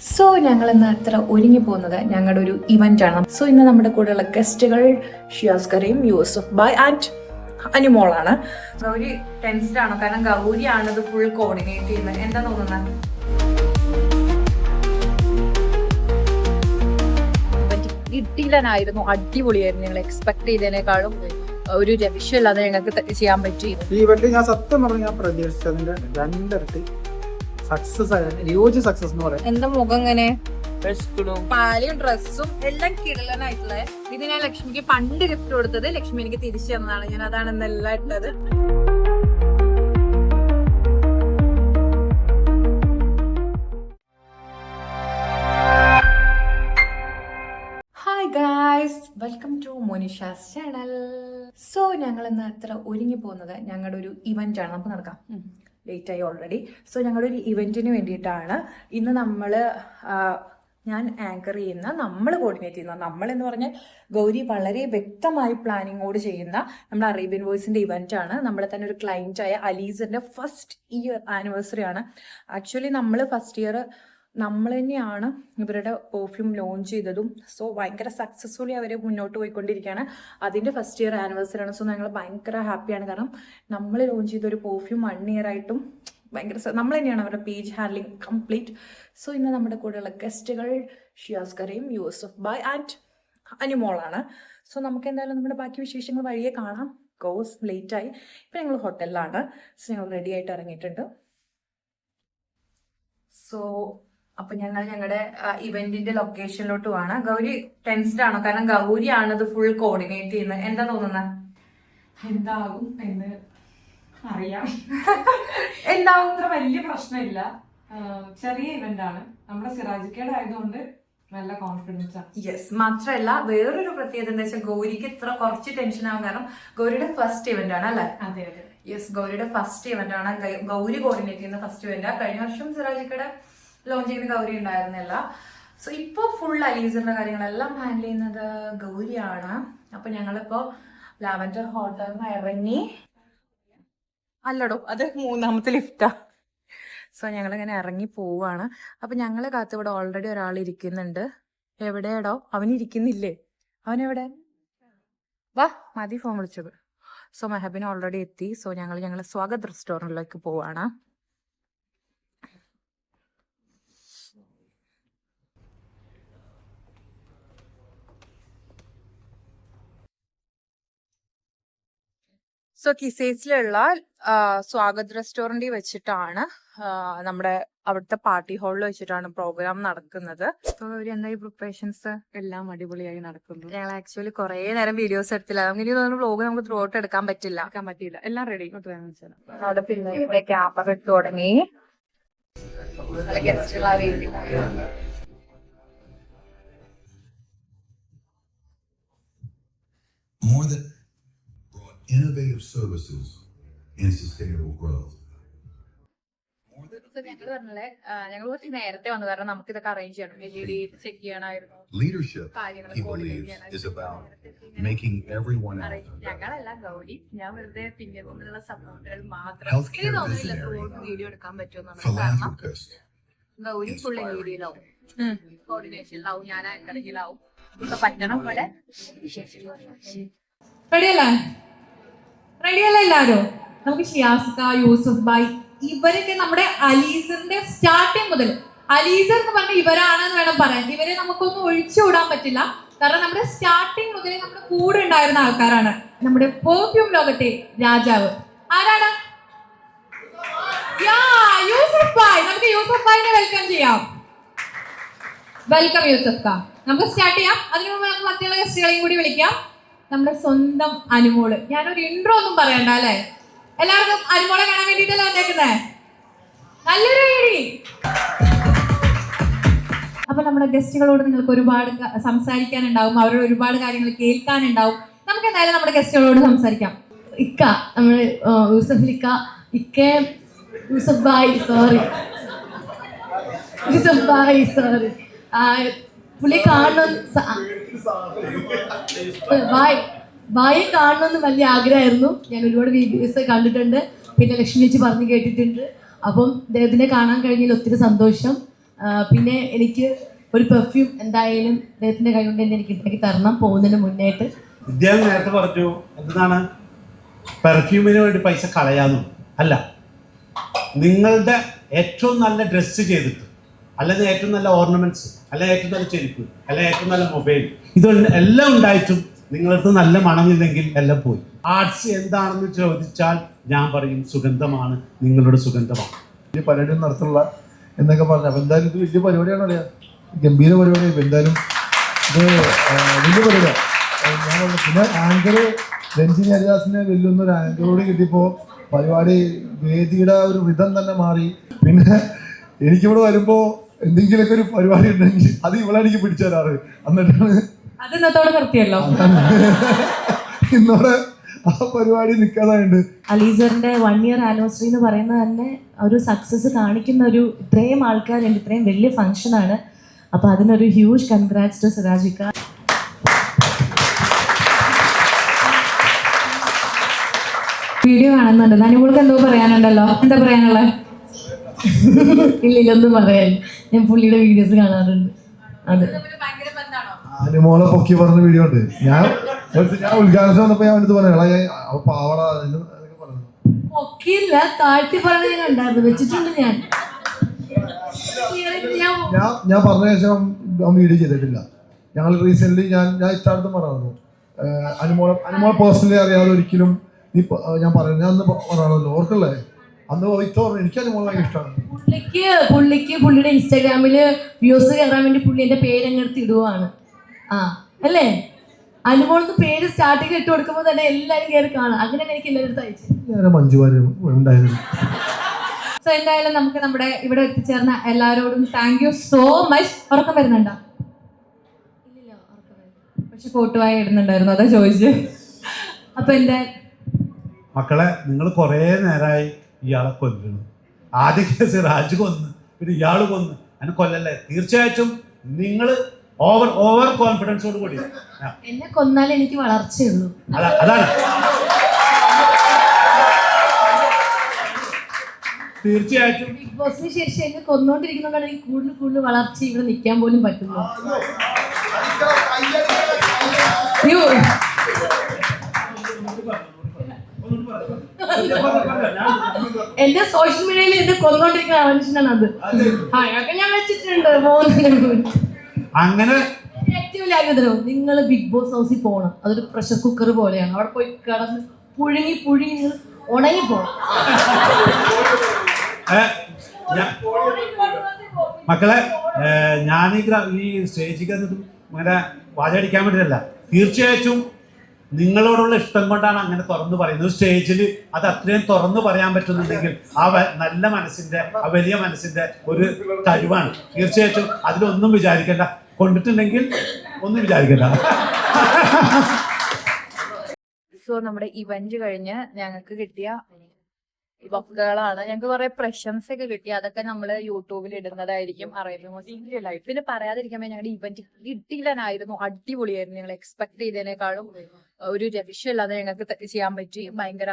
So ഞങ്ങൾ ഇന്ന് അത്ര ഒരുങ്ങി പോകുന്നത് ഞങ്ങളുടെ ഒരു ഇവന്റ് ആണ്. സോ ഇന്ന് നമ്മുടെ കൂടെയുള്ള ഗസ്റ്റുകൾ ഷിയാസ് കരീം യൂസഫ് ബൈ ആൻഡ് അനുമോളാണ്. ഗൗരി ടെൻസ്ഡ് ആണോ? കാരണം ഗൗരിയാണ് ഇത് ഫുൾ കോർഡിനേറ്റ് ചെയ്യുന്നത്. എന്താ തോന്നുന്നത് കിട്ടിയില്ലായിരുന്നു അടിപൊളിയായിരുന്നു. ഞങ്ങൾ എക്സ്പെക്ട് ചെയ്തതിനേക്കാളും ഒരു രക്ഷയില്ലാതെ ഞങ്ങൾക്ക് ചെയ്യാൻ പറ്റി. ഈ ഇവന്റ് ഞാൻ സത്യം പറഞ്ഞു ഞാൻ പ്രതീക്ഷിച്ചതിന്റെ രണ്ടിരട്ടി സക്സസ് ആയിരുന്നു സക്സസ് എന്ന് പറയാം. എന്റെ മുഖം ഇങ്ങനെ? പാലയും ഡ്രസ്സും എല്ലാം കിടലനായിട്ടുള്ള ഇത് ഞാൻ ലക്ഷ്മിക്ക് പണ്ട് ഗിഫ്റ്റ് കൊടുത്തത് ലക്ഷ്മി എനിക്ക് തിരിച്ചു തന്നതാണ്. ഞാൻ അതാണ് ഇന്നെല്ലാം ഇട്ടത്. Hi guys welcome to Monisha's channel so ഞങ്ങൾ ഇന്ന് അത്ര ഒരുങ്ങി പോകുന്നത് ഞങ്ങളുടെ ഒരു ഇവന്റ് ആണ്. നമുക്ക് നടക്കാം. ലേറ്റ് ആയി ഓൾറെഡി സോ ഞങ്ങളൊരു ഇവന്റിന് വേണ്ടിയിട്ടാണ്. ഇന്ന് നമ്മൾ ഞാൻ ആങ്കർ ചെയ്യുന്ന നമ്മൾ കോർഡിനേറ്റ് ചെയ്യുന്ന നമ്മൾ എന്ന് പറഞ്ഞാൽ ഗൗരി വളരെ വ്യക്തമായി പ്ലാനിങ്ങോട് ചെയ്യുന്ന നമ്മുടെ അറേബ്യൻ വോയിസിന്റെ ഇവന്റ് ആണ്. നമ്മളെ തന്നെ ഒരു ക്ലയന്റായ അലീസിന്റെ ഫസ്റ്റ് ഇയർ ആനിവേഴ്സറി ആണ്. ആക്ച്വലി നമ്മൾ ഫസ്റ്റ് ഇയർ നമ്മൾ തന്നെയാണ് ഇവരുടെ പെർഫ്യൂം ലോഞ്ച് ചെയ്തതും. സോ ഭയങ്കര സക്സസ്ഫുള്ളി അവർ മുന്നോട്ട് പോയിക്കൊണ്ടിരിക്കുകയാണ്. അതിന്റെ ഫസ്റ്റ് ഇയർ ആനിവേഴ്സറി ആണ്. സോ ഞങ്ങൾ ഭയങ്കര ഹാപ്പിയാണ് കാരണം നമ്മൾ ലോഞ്ച് ചെയ്ത ഒരു പെർഫ്യൂം വൺ ഇയർ ആയിട്ടും ഭയങ്കര നമ്മൾ തന്നെയാണ് അവരുടെ പേജ് ഹാൻഡ്ലിംഗ് കംപ്ലീറ്റ് സോ ഇന്ന് നമ്മുടെ കൂടെയുള്ള ഗസ്റ്റുകൾ ഷിയാസ് കറിയും യൂസഫ് ബൈ ആൻഡ് അനിമോളാണ് സോ നമുക്ക് എന്തായാലും നമ്മുടെ ബാക്കി വിശേഷങ്ങൾ വഴിയെ കാണാം. കോസ് ആയി. ഇപ്പം ഞങ്ങൾ ഹോട്ടലിലാണ് സോ ഞങ്ങൾ റെഡി ആയിട്ട് ഇറങ്ങിയിട്ടുണ്ട്. സോ അപ്പൊ ഞങ്ങൾ ഞങ്ങളുടെ ഇവന്റിന്റെ ലൊക്കേഷനിലോട്ട് പോവാണ് ഗൗരി ടെൻസ്ഡ് ആണോ? കാരണം ഗൗരിയാണ് ഇത് ഫുൾ കോർഡിനേറ്റ് ചെയ്യുന്നത് എന്താ തോന്നുന്നത് എന്താകും എന്ന് അറിയാം. എന്താവും? അത്ര വലിയ പ്രശ്നമില്ല. ചെറിയ ഇവന്റ് ആണ് നമ്മുടെ സിറാജിക്കേട് ആയതുകൊണ്ട് നല്ല കോൺഫിഡൻസ് ആണ്. യെസ് മാത്രമല്ല വേറൊരു പ്രത്യേകത എന്താ വെച്ചാൽ ഗൗരിക്ക് ഇത്ര കുറച്ച് ടെൻഷൻ ആവും കാരണം ഗൗരിയുടെ ഫസ്റ്റ് ഇവന്റ് ആണ് അല്ലേ? അതെ അതെ. യെസ് ഗൗരിയുടെ ഫസ്റ്റ് ഇവന്റ് ആണ്. ഗൗരി കോർഡിനേറ്റ് ചെയ്യുന്ന ഫസ്റ്റ് ഇവന്റ് കഴിഞ്ഞ വർഷം സിറാജിക്കയുടെ ലോഞ്ച് ചെയ്യുന്ന ഗൗരി ഉണ്ടായിരുന്നില്ല. സോ ഇപ്പോൾ ഫുൾ അലീസറിന്റെ കാര്യങ്ങളെല്ലാം ഹാൻഡിൽ ചെയ്യുന്നത് ഗൗരിയാണ്. അപ്പം ഞങ്ങളിപ്പോൾ ലാവൻഡർ ഹോട്ടലിൽ നിന്ന് ഇറങ്ങി. അല്ലടോ അത് മൂന്നാമത്തെ ലിഫ്റ്റാ സോ ഞങ്ങളിങ്ങനെ ഇറങ്ങി പോവാണ്. അപ്പം ഞങ്ങളെ കാത്ത് ഇവിടെ ഓൾറെഡി ഒരാൾ ഇരിക്കുന്നുണ്ട്. എവിടെയാടോ? അവൻ ഇരിക്കുന്നില്ലേ? അവൻ എവിടെ വാ മതി ഫോൺ വിളിച്ചത്. സോ മെഹബിൻ ഓൾറെഡി എത്തി. സോ ഞങ്ങൾ ഞങ്ങളെ സ്വാഗത് റെസ്റ്റോറന്റിലേക്ക് പോവാണ്. സോ കിസേസിലുള്ള സ്വാഗത് റെസ്റ്റോറന്റിൽ വെച്ചിട്ടാണ് നമ്മുടെ അവിടുത്തെ പാർട്ടി ഹാളിൽ വെച്ചിട്ടാണ് പ്രോഗ്രാം നടക്കുന്നത്. അപ്പോൾ ഒരു എന്തായി പ്രിപ്പറേഷൻസ് എല്ലാം അടിപൊളിയായി നടക്കുന്നു. ഞങ്ങൾ ആക്ച്വലി കുറേ നേരം വീഡിയോസ് എടുത്തില്ല. നമുക്ക് ഇനി തോന്നുന്നു വ്ലോഗ് നമുക്ക് ത്രൂ ഔട്ട് എടുക്കാൻ പറ്റില്ല. എടുക്കാൻ പറ്റിയില്ല. എല്ലാം റെഡി അവിടെ പിന്നെ ഇവിടെ ക്യാമറ ഇട്ട് തുടങ്ങി. ഗസ്റ്റുകളാ more than innovative services and sustainable growth. Leadership, he believes, is about making everyone else അറിയിക്കും. ഞങ്ങളല്ല ഗൗരി. ഞാൻ വെറുതെ പിന്നെ നിന്നുള്ള സപ്പോർട്ടുകൾ മാത്രം. Healthcare visionary. വീഡിയോ എടുക്കാൻ പറ്റുമെന്നാണ് കാരണം philanthropist, കോർഡിനേഷനിലാവും ഞാൻ ആങ്കറിങ്ങിലാവും ഇപ്പൊ പറ്റണം പോലെ. റെഡിയല്ലേ അല്ല എല്ലാരും നമുക്ക് ഷിയാസ്ക യൂസുഫ് ബായ് ഇവരൊക്കെ നമ്മുടെ അലീസറിന്റെ സ്റ്റാർട്ടിങ് മുതൽ. അലീസർ എന്ന് പറഞ്ഞ ഇവരാണെന്ന് വേണം പറയാൻ. ഇവരെ നമുക്കൊന്നും ഒഴിച്ചുവിടാൻ പറ്റില്ല. കാരണം നമ്മുടെ സ്റ്റാർട്ടിങ് മുതൽ നമ്മുടെ കൂടെ ഉണ്ടായിരുന്ന ആൾക്കാരാണ്. നമ്മുടെ പെർഫ്യൂം ലോകത്തെ രാജാവ്. ആരാണ്? യൂസഫ് ബായ്. നമുക്ക് യൂസഫ് ബായിനെ വെൽക്കം ചെയ്യാം. വെൽക്കം യൂസഫ് ഖാൻ നമുക്ക് സ്റ്റാർട്ട് ചെയ്യാം. അതിനു മുമ്പ് നമുക്ക് മറ്റുള്ള ഗസ്റ്റുകളെയും കൂടി വിളിക്കാം. നമ്മുടെ സ്വന്തം അനുമോൾ. ഞാനൊരു ഇൻട്രോ ഒന്നും പറയണ്ട അല്ലേ? എല്ലാവർക്കും അനുമോളെ കാണാൻ വേണ്ടിയിട്ടല്ലേ വന്നേക്കുന്നേ? നല്ലൊരു വീടി അപ്പൊ നമ്മുടെ ഗസ്റ്റുകളോട് നിങ്ങൾക്ക് ഒരുപാട് സംസാരിക്കാനുണ്ടാവും. അവരോട് ഒരുപാട് കാര്യങ്ങൾ കേൾക്കാനുണ്ടാവും. നമുക്ക് എന്തായാലും നമ്മുടെ ഗസ്റ്റുകളോട് സംസാരിക്കാം. ഇക്ക നമ്മൾ യൂസഫ് ഇക്ക. ഇക്കെ യൂസഫ് ബായ് സോറി യൂസഫ് ബായ് സോറി പുള്ളി കാണണം ബായ് ബായെ കാണണമെന്ന് വലിയ ആഗ്രഹമായിരുന്നു. ഞാൻ ഒരുപാട് വീഡിയോസ് കണ്ടിട്ടുണ്ട്. പിന്നെ ലക്ഷ്മി ചേച്ചി പറഞ്ഞു കേട്ടിട്ടുണ്ട്. അപ്പം അദ്ദേഹത്തിനെ കാണാൻ കഴിഞ്ഞതിൽ ഒത്തിരി സന്തോഷം. പിന്നെ എനിക്ക് ഒരു പെർഫ്യൂം എന്തായാലും അദ്ദേഹത്തിന്റെ കൈ കൊണ്ട് തന്നെ എനിക്ക് ഉണ്ടാക്കി തരണം പോകുന്നതിന് മുന്നേട്ട് ഇദ്ദേഹം നേരത്തെ പറഞ്ഞു എന്താണ്? പെർഫ്യൂമിന് വേണ്ടി പൈസ കളയാന്നു. അല്ല നിങ്ങളുടെ ഏറ്റവും നല്ല ഡ്രസ്സ് ചെയ്തിട്ട് അല്ലെങ്കിൽ ഏറ്റവും നല്ല ഓർണമെന്റ്സ് അല്ലെങ്കിൽ ഏറ്റവും നല്ല ചെരുപ്പ് അല്ലെങ്കിൽ ഏറ്റവും നല്ല മൊബൈൽ ഇത് എല്ലാം ഉണ്ടായിട്ടും നിങ്ങളടുത്ത് നല്ല മണമില്ലെങ്കിൽ എല്ലാം പോയി. ആർട്സ് എന്താണെന്ന് ചോദിച്ചാൽ ഞാൻ പറയും സുഗന്ധമാണ് നിങ്ങളുടെ സുഗന്ധമാണ്. വലിയ പരിപാടി നടത്തുള്ള എന്നൊക്കെ പറഞ്ഞു അപ്പം എന്തായാലും ഇത് വലിയ പരിപാടിയാണ് അറിയാം ഗംഭീര പരിപാടി ഇപ്പം എന്തായാലും ഇത് വലിയ പരിപാടിയാണ് ഞാൻ പറഞ്ഞു പിന്നെ ആങ്കർ രഞ്ജിനി ഹരിദാസിനെ വെല്ലുന്ന ഒരു ആങ്കറോട് കിട്ടിയപ്പോൾ പരിപാടി വേദിയുടെ ഒരു വിധം തന്നെ മാറി. പിന്നെ എനിക്കിവിടെ വരുമ്പോ എന്തെങ്കിലുമൊക്കെ ഒരു പരിപാടി ഉണ്ടെങ്കിൽ അത് ഇവളെനിക്ക് പിടിച്ചു തരാറ്. എന്നിട്ടാണ് അത് ഇന്നത്തോടെ നിർത്തിയല്ലോ. ഇന്നോടെ ആ പരിപാടി നിൽക്കാതായുണ്ട് അലീസറിന്റെ വൺ ഇയർ ആനിവേഴ്സറി എന്ന് പറയുന്നത് തന്നെ ഒരു സക്സസ് കാണിക്കുന്ന ഒരു ഇത്രയും ആൾക്കാരുണ്ട് ഇത്രയും വലിയ ഫംഗ്ഷൻ ആണ്. അപ്പൊ അതിനൊരു ഹ്യൂജ് കൺഗ്രാറ്റ്സ് ടു സിറാജിക്ക വീഡിയോ കാണുന്നുണ്ട്. നനിമോൾക്ക് എന്തോ പറയാനുണ്ടല്ലോ? എന്താ പറയാനുള്ളത്? ഇല്ല ഇല്ലൊന്നും പറയാൻ. ഞാൻ പുള്ളിയുടെ വീഡിയോസ് കാണാറുണ്ട്. അതെ. അനുമോളെ പൊക്കി പറഞ്ഞ വീഡിയോ ഉണ്ട് ഞാൻ ഞാൻ ഉദ്ഘാടനം വന്നപ്പോ ഞാൻ എടുത്ത് പറഞ്ഞു "എടാ, ഞാൻ അവ പാവട ഒക്കെയില്ല താഴ്ത്തി പറഞ്ഞ ഞാൻ ഉണ്ടായിരുന്നു വെച്ചിട്ടുണ്ട് ഞാൻ. ഞാൻ ഞാൻ പറഞ്ഞ ശേഷം വീഡിയോ ചെയ്തിട്ടില്ല. ഞങ്ങൾ റീസെന്റ് ഞാൻ ഞാൻ ഇഷ്ടം പറഞ്ഞു അനുമോളെ അനുമോളെ പേഴ്സണലി അറിയാതെ ഒരിക്കലും ഞാൻ പറഞ്ഞു ഞാൻ അന്ന് പറയണല്ലോ ഓർക്കല്ലേ? അന്ന് ഇത്ത പറഞ്ഞു എനിക്ക് അനുമോളെ ഭയങ്കര ഇഷ്ടമാണ്. പുള്ളിക്ക് പുള്ളിക്ക് പുള്ളിയുടെ ഇൻസ്റ്റാഗ്രാമിൽ വ്യൂസ് കയറാൻ വേണ്ടി പുള്ളി എന്റെ പേര് അങ്ങെടുത്ത് ഇടുവാണ്. ആ അല്ലേ? അനുമോൾക്ക് പേര് സ്റ്റാർട്ടിങ് ഇട്ട് കൊടുക്കുമ്പോൾ തന്നെ എല്ലാവരും കയറി കാണാം. അങ്ങനെ എനിക്ക് എല്ലാവരും അയച്ചു ഞാൻ മഞ്ജു ഉണ്ടായിരുന്നു. സോ എന്തായാലും നമുക്ക് നമ്മുടെ ഇവിടെ എത്തിച്ചേർന്ന എല്ലാവരോടും താങ്ക് യു സോ മച്ച് ഉറക്കം വരുന്നുണ്ടോ? പക്ഷെ കോട്ടുവായി ഇടുന്നുണ്ടായിരുന്നു. അതാ ചോദിച്ചത്. അപ്പൊ എന്താ മക്കളെ നിങ്ങൾ കുറേ നേരമായി ഇയാളെ കൊല്ലുന്നു. ആദ്യ കേസ് രാജ് കൊന്ന് പിന്നെ ഇയാൾ കൊന്ന്. അങ്ങനെ കൊല്ലല്ലേ? തീർച്ചയായിട്ടും നിങ്ങൾ ഓവർ ഓവർ കോൺഫിഡൻസോട് കൂടി. എന്നെ കൊന്നാൽ എനിക്ക് വളർച്ചയുള്ളൂ. അതാ- അതാണ്. തീർച്ചയായിട്ടും. ബിഗ് ബോസിന് ശേഷം എന്നെ കൊന്നുകൊണ്ടിരിക്കുന്നതുകൊണ്ടാണ് എനിക്ക് കൂടുതൽ കൂടുതൽ വളർച്ച ഇവിടെ നിൽക്കാൻ പോലും പറ്റുന്നത്. എന്റെ സോഷ്യൽ മീഡിയയിൽ എന്നെ കൊന്നോണ്ടിരിക്കുന്ന മനുഷ്യനാണ് അത്. ഞാൻ വെച്ചിട്ടുണ്ട്. അങ്ങനെ ഏറ്റവും നിങ്ങൾ ബിഗ് ബോസ് ഹൗസിൽ പോകണം അതൊരു പ്രഷർ കുക്കർ പോലെയാണ്. അവിടെ പോയി കിടന്ന് പുഴുങ്ങി പുഴുങ്ങി നിങ്ങൾ ഉണങ്ങി പോകണം മക്കളെ ഞാൻ ഈ സ്റ്റേജിൽ ഇങ്ങനെ വാചടിക്കാൻ പറ്റില്ല തീർച്ചയായിട്ടും നിങ്ങളോടുള്ള ഇഷ്ടം കൊണ്ടാണ് അങ്ങനെ തുറന്നു പറയുന്നത്. സ്റ്റേജിൽ അത് അത്രയും തുറന്നു പറയാൻ പറ്റുന്നുണ്ടെങ്കിൽ ആ നല്ല മനസ്സിന്റെ ആ വലിയ മനസ്സിന്റെ ഒരു കഴിവാണ്. തീർച്ചയായിട്ടും അതിലൊന്നും വിചാരിക്കണ്ട. കൊണ്ടിട്ടുണ്ടെങ്കിൽ ഒന്നും വിചാരിക്കണ്ട. സോ നമ്മുടെ ഇവന്റ് കഴിഞ്ഞ് ഞങ്ങൾക്ക് കിട്ടിയ ബൊക്കകളാണ് ഞങ്ങൾക്ക് കുറെ പ്രശംസയൊക്കെ കിട്ടി. അതൊക്കെ നമ്മൾ യൂട്യൂബിൽ ഇടുന്നതായിരിക്കും. അറേബ്യൻ ലൈഫ് പിന്നെ പറയാതിരിക്കാൻ ഞങ്ങളുടെ ഇവന്റ് കിട്ടിയില്ലായിരുന്നു അടിപൊളിയായിരുന്നു. ഞങ്ങൾ എക്സ്പെക്ട് ചെയ്തതിനേക്കാളും. ഒരു രക്ഷയില്ലാതെ ഞങ്ങൾക്ക് ചെയ്യാൻ പറ്റി. ഭയങ്കര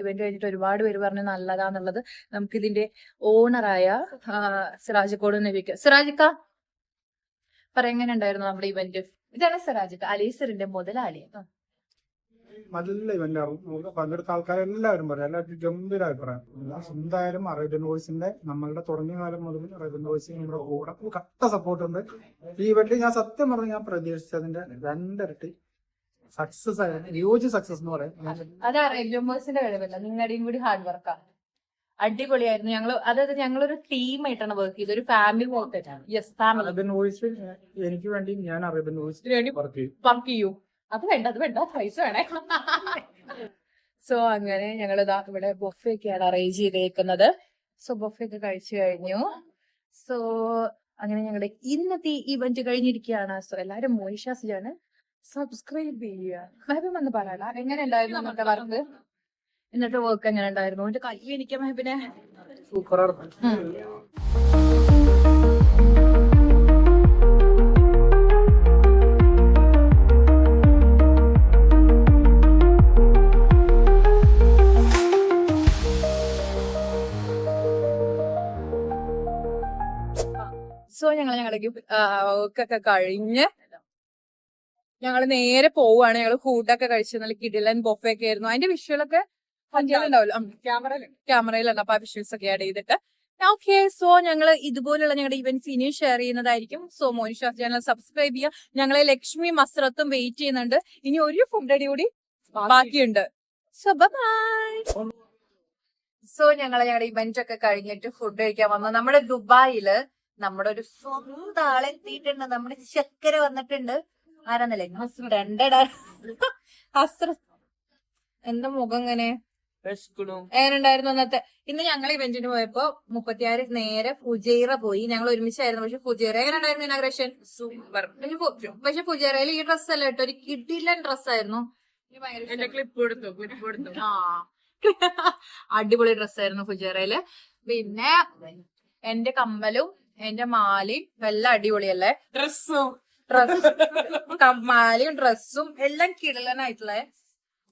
ഇവന്റ് കഴിഞ്ഞിട്ട് ഒരുപാട് പേര് പറഞ്ഞു നല്ലതാന്നുള്ളത് നമുക്ക് ഇതിന്റെ ഓണറായ സിറാജിക്കോട് നബിക്ക് സിറാജിക്ക പറ എങ്ങനെ ഉണ്ടായിരുന്നു നമ്മുടെ ഇവന്റ് ഇതാണ് സിറാജിക്ക അലീസറിന്റെ മുതലാളി. നല്ല ഇവന്റ് ആവും നമുക്ക് പങ്കെടുത്ത ആൾക്കാരെല്ലാവരും പറയാം എല്ലാവരും ഗംഭീര അഭിപ്രായം എന്തായാലും അറേബ്യൻ വോയിസിന്റെ നമ്മളുടെ തുടങ്ങിയ കാലം മുതൽ അറേബ്യൻ വോയിസിന് നമ്മുടെ കൂടെ. കട്ട സപ്പോർട്ട് ഉണ്ട്. ഈ ഇവന്റ് ഞാൻ സത്യം പറഞ്ഞു ഞാൻ പ്രതീക്ഷിച്ചതിന്റെ രണ്ടിരട്ടി സക്സസ് ഹ്യൂജ് സക്സസ് എന്ന് പറയാം. അത് റെഗ്യൂമേഴ്സിന്റെ കഴിവല്ല. നിങ്ങളുടെയും കൂടി ഹാർഡ് വർക്കാ അടിപൊളിയായിരുന്നു. ഞങ്ങൾ അതായത് ഞങ്ങളൊരു ടീം ആയിട്ടാണ് വർക്ക് ചെയ്തത്. ഒരു ഫാമിലി പോലത്തെയാണ് യെസ് ഫാമിലി വോയിസ് എനിക്ക് വേണ്ടി ഞാൻ അറേബ്യൻ വോയിസിന് വേണ്ടി വർക്ക് വർക്ക് ചെയ്യൂ. അത് വേണ്ട അത് വേണ്ട. പൈസ വേണേ. സോ അങ്ങനെ ഞങ്ങൾ ഇതാ ഇവിടെ ബൊഫെ ഒക്കെയാണ് അറേഞ്ച് ചെയ്തേക്കുന്നത്. സോ ബൊഫെ ഒക്കെ കഴിച്ചു കഴിഞ്ഞു. സോ അങ്ങനെ ഞങ്ങളുടെ ഇന്നത്തെ ഇവന്റ് കഴിഞ്ഞിരിക്കുകയാണ്. സോ എല്ലാരും മോയിഷാസിലാണ്. സബ്സ്ക്രൈബ് ചെയ്യുക. മെഹബിം എന്ന് പറയല എങ്ങനെ ഉണ്ടായിരുന്നു നമ്മുടെ വർക്ക്? ഇന്നത്തെ വർക്ക് എങ്ങനെ ഉണ്ടായിരുന്നു? എന്റെ കൈ എനിക്ക് മെഹബിനെ സൂപ്പറാണ്. ഞങ്ങളുടെ ഒക്കെ കഴിഞ്ഞ് ഞങ്ങൾ നേരെ പോവാണ്. ഞങ്ങൾ ഫുഡൊക്കെ കഴിച്ച് നല്ല കിടിലൻ ബൊഫെ ഒക്കെ ആയിരുന്നു. അതിന്റെ വിഷ്വലൊക്കെ ഉണ്ടാവില്ല ക്യാമറയിലുണ്ട്. അപ്പൊ ആ വിഷ്വൽസ് ഒക്കെ ആഡ് ചെയ്തിട്ട്. ഓക്കെ സോ ഞങ്ങൾ ഇതുപോലുള്ള ഞങ്ങളുടെ ഇവന്റ്സ് ഇനിയും ഷെയർ ചെയ്യുന്നതായിരിക്കും. സോ മോനിഷ ചാനൽ സബ്സ്ക്രൈബ് ചെയ്യുക. ഞങ്ങളെ ലക്ഷ്മി മസ്രത്തും വെയിറ്റ് ചെയ്യുന്നുണ്ട്. ഇനി ഒരു ഫുഡ് അടി കൂടി ബാക്കിയുണ്ട്. സോ ബൈ സോ ഞങ്ങൾ ഞങ്ങളുടെ ഇവന്റ് ഒക്കെ കഴിഞ്ഞിട്ട് ഫുഡ് കഴിക്കാൻ വന്നു. നമ്മുടെ ദുബായിൽ നമ്മുടെ ഒരു സ്വന്തം ആളെത്തിയിട്ടുണ്ട്. നമ്മുടെ ശക്കര വന്നിട്ടുണ്ട്. ആരാന്നല്ലേ? രണ്ടടാ ഹസ്ര. എന്താ മുഖം ഇങ്ങനെ? എങ്ങനെയുണ്ടായിരുന്നു അന്നത്തെ? ഇന്ന് ഞങ്ങൾ ഇവന്റിന് പോയപ്പോ മുപ്പത്തിയാറ് നേരെ ഫുജൈറ പോയി. ഞങ്ങൾ ഒരുമിച്ചായിരുന്നു. പക്ഷെ ഫുജൈറ എങ്ങനെ ഉണ്ടായിരുന്നു ഇനാഗ്രേഷൻ സൂപ്പർ പക്ഷെ ഫുജൈറയിൽ ഈ ഡ്രസ് അല്ല കേട്ടോ. ഒരു കിഡിലൻ ഡ്രസ്സായിരുന്നു ക്ലിപ്പ് എടുത്തു? ക്ലിപ്പ് എടുത്തു? ആ. അടിപൊളി ഡ്രസ്സായിരുന്നു ഫുജൈറയിൽ. പിന്നെ എന്റെ കമ്മലും എന്റെ മാലയും എല്ലാം അടിപൊളിയല്ലേ? ഡ്രസ്സും ഡ്രസ് മാലയും ഡ്രസ്സും എല്ലാം കിടലനായിട്ടുള്ള.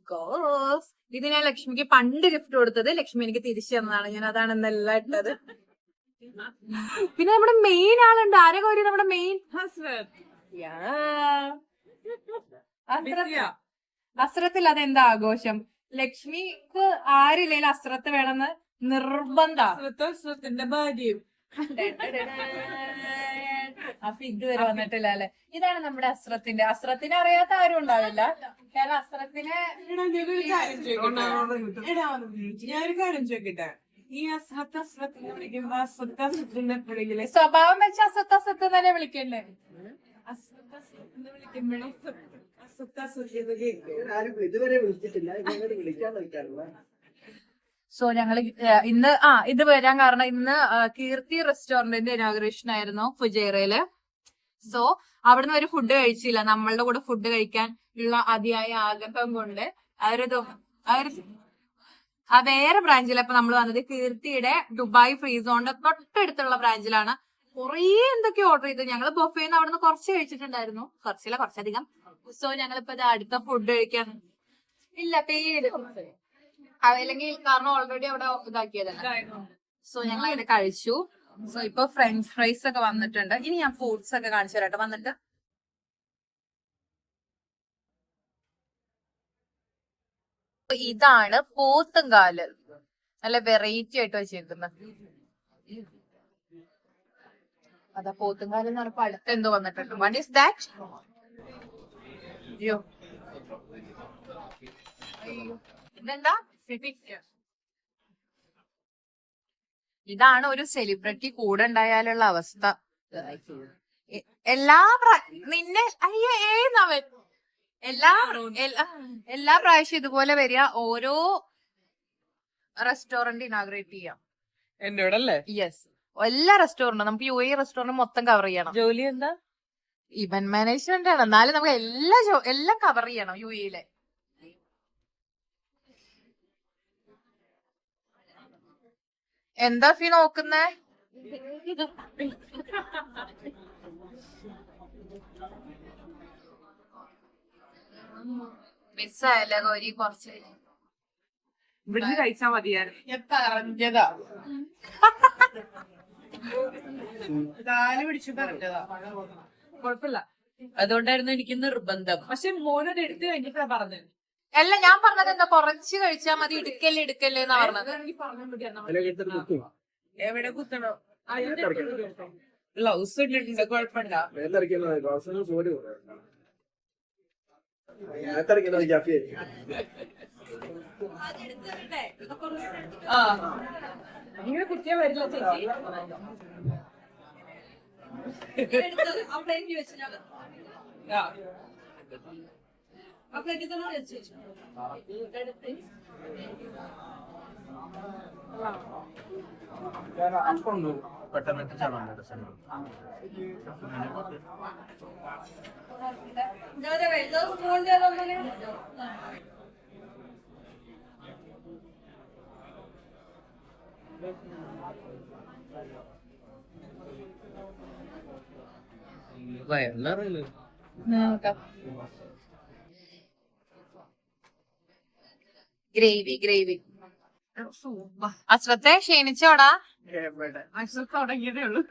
ഗോസ് ഇത് ഞാൻ ലക്ഷ്മിക്ക് പണ്ട് ഗിഫ്റ്റ് കൊടുത്തത് ലക്ഷ്മി എനിക്ക് തിരിച്ചു തന്നതാണ്. ഞാൻ അതാണ് ഇന്നെല്ലാം ഇട്ടത്. പിന്നെ നമ്മുടെ മെയിൻ ആളുണ്ട്. ആരെ കോരി? നമ്മുടെ മെയിൻ അസ്രത്തിൽ അതെന്താ ആഘോഷം? ലക്ഷ്മിക്ക് ആരില്ലേലും അസ്രത്ത് വേണമെന്ന് നിർബന്ധ. ഭാര്യയും. അപ്പൊ ഇതുവരെ വന്നിട്ടില്ല അല്ലെ? ഇതാണ് നമ്മുടെ അസ്രത്തിന്റെ. അസ്രത്തിനെ അറിയാത്ത ആരും ഉണ്ടാവില്ല. കാരണം അസ്രത്തിനെ ഞാനൊരു കാര്യം ചോദിക്കട്ടെ? ഈ അസത്ത് വിളിക്കുമ്പോ അസത്ത് സ്വഭാവം വെച്ച് അസത്ത അസത്ത് തന്നെ വിളിക്കണ്ടേ? അസത്ത് അസത്തിന് വിളിക്കുമ്പോഴേ അസത്ത അസത്ത് ആരും ഇതുവരെ വിളിച്ചിട്ടില്ല. വിളിക്കാൻ നോക്കാറില്ല സോ ഞങ്ങൾ ഇന്ന് ആ ഇത് വരാൻ കാരണം ഇന്ന് കീർത്തി റെസ്റ്റോറന്റിന്റെ ഇനോഗ്രേഷൻ ആയിരുന്നു ഫുജേറയിൽ. സോ അവിടുന്ന് ഒരു ഫുഡ് കഴിച്ചില്ല. നമ്മളുടെ കൂടെ ഫുഡ് കഴിക്കാൻ ഉള്ള അതിയായ ആഗ്രഹം കൊണ്ട് അവരത് അവർ ആ വേറെ ബ്രാഞ്ചിൽ അപ്പൊ നമ്മൾ വന്നത് കീർത്തിയുടെ ദുബായ് ഫ്രീ സോണിന്റെ തൊട്ടടുത്തുള്ള ബ്രാഞ്ചിലാണ് കുറേ എന്തൊക്കെ ഓർഡർ ചെയ്തു. ഞങ്ങൾ ബൊഫേന്ന് അവിടുന്ന് കുറച്ച് കഴിച്ചിട്ടുണ്ടായിരുന്നു. കുറച്ചില്ല കുറച്ചധികം. സോ ഞങ്ങളിപ്പോ അടുത്ത ഫുഡ് കഴിക്കാൻ ഇല്ല പേ ചെയ്ത് അല്ലെങ്കിൽ കാരണം ഓൾറെഡി അവിടെ ഇതാക്കിയതല്ല സോ ഞങ്ങൾ ഇത് കഴിച്ചു. സോ ഇപ്പൊ ഫ്രഞ്ച് ഫ്രൈസ് ഒക്കെ വന്നിട്ടുണ്ട്. ഇനി ഞാൻ ഫ്രൂട്ട്സ് ഒക്കെ കാണിച്ചു തരാട്ടെ വന്നിട്ട്. ഇതാണ് പോത്തുംകാൽ നല്ല വെറൈറ്റി ആയിട്ട് വെച്ചിരിക്കുന്നത്. അതാ പോത്തുംകാൽ എന്ന് പറഞ്ഞപ്പോ അടുത്ത് എന്തോ വന്നിട്ടുണ്ട്. വട്ട് ഇസ് ദാറ്റ് അയ്യോ. ഇതെന്താ? ഇതാണ് ഒരു സെലിബ്രിറ്റി കൂടെ ഉണ്ടായാലുള്ള അവസ്ഥ. എല്ലാ നിന്നെ അയ്യേ ഏന്നവൻ. എല്ലാ എല്ലാ- പ്രാവശ്യം ഇതുപോലെ വരിക ഓരോ റെസ്റ്റോറന്റ് ഇനാഗ്രേറ്റ് ചെയ്യാം. എന്നോടല്ലേ യെസ് എല്ലാ റെസ്റ്റോറന്റും നമുക്ക് യു എ റെസ്റ്റോറന്റ് മൊത്തം കവർ ചെയ്യണം. ജോലി എന്താ? ഇവന്റ് മാനേജ്മെന്റ് ആണ്. എന്നാലും നമുക്ക് എല്ലാ എല്ലാം കവർ ചെയ്യണം യു എയിലെ. എന്താ ഫീ നോക്കുന്നേ? മിസ്സായല്ലേ ഗൗരി കുറച്ച് ഇവിടുന്ന് കഴിച്ചാ മതിയായിരുന്നു. കൊഴപ്പില്ല കുഴപ്പമില്ല. അതുകൊണ്ടായിരുന്നു എനിക്ക് നിർബന്ധം. പക്ഷെ മോനത് എടുത്തു കഴിഞ്ഞിട്ടാ പറഞ്ഞത്. അല്ല ഞാൻ പറഞ്ഞത് എന്താ? കുറച്ച് കഴിച്ചാ മതി എടുക്കല്ലേ ഇടുക്കല്ലേ എന്നാ പറഞ്ഞത്. എവിടെ കുത്തണോ? ഗ്ലൗസ് ഇട്ടിട്ടുണ്ട് കുഴപ്പമില്ല. ആ. ഇങ്ങനെ കുത്തിയാ വരില്ല ചേച്ചി. আপনার কিছু নলেজ ছিল అనుకోండు పెట్టాలంటే చాలా ఉండదు సార్ ಎಲ್ಲರೂ ಇಲ್ಲ ഗ്രേവി ഗ്രേവി. അശ്രദ്ധ ക്ഷീണിച്ചോടാ. അശ്രദ്ധ തുടങ്ങിയതേ ഉള്ളൂ.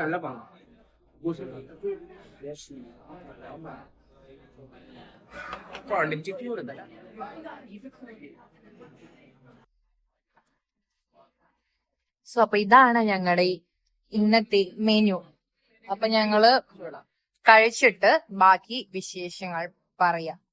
കല്ലപ്പാണ് ക്വാണ്ടിറ്റി കൂടുതലാണ് സോ അപ്പൊ ഇതാണ് ഞങ്ങളുടെ ഇന്നത്തെ മെനു അപ്പൊ ഞങ്ങൾ കഴിച്ചിട്ട് ബാക്കി വിശേഷങ്ങൾ പറയാം.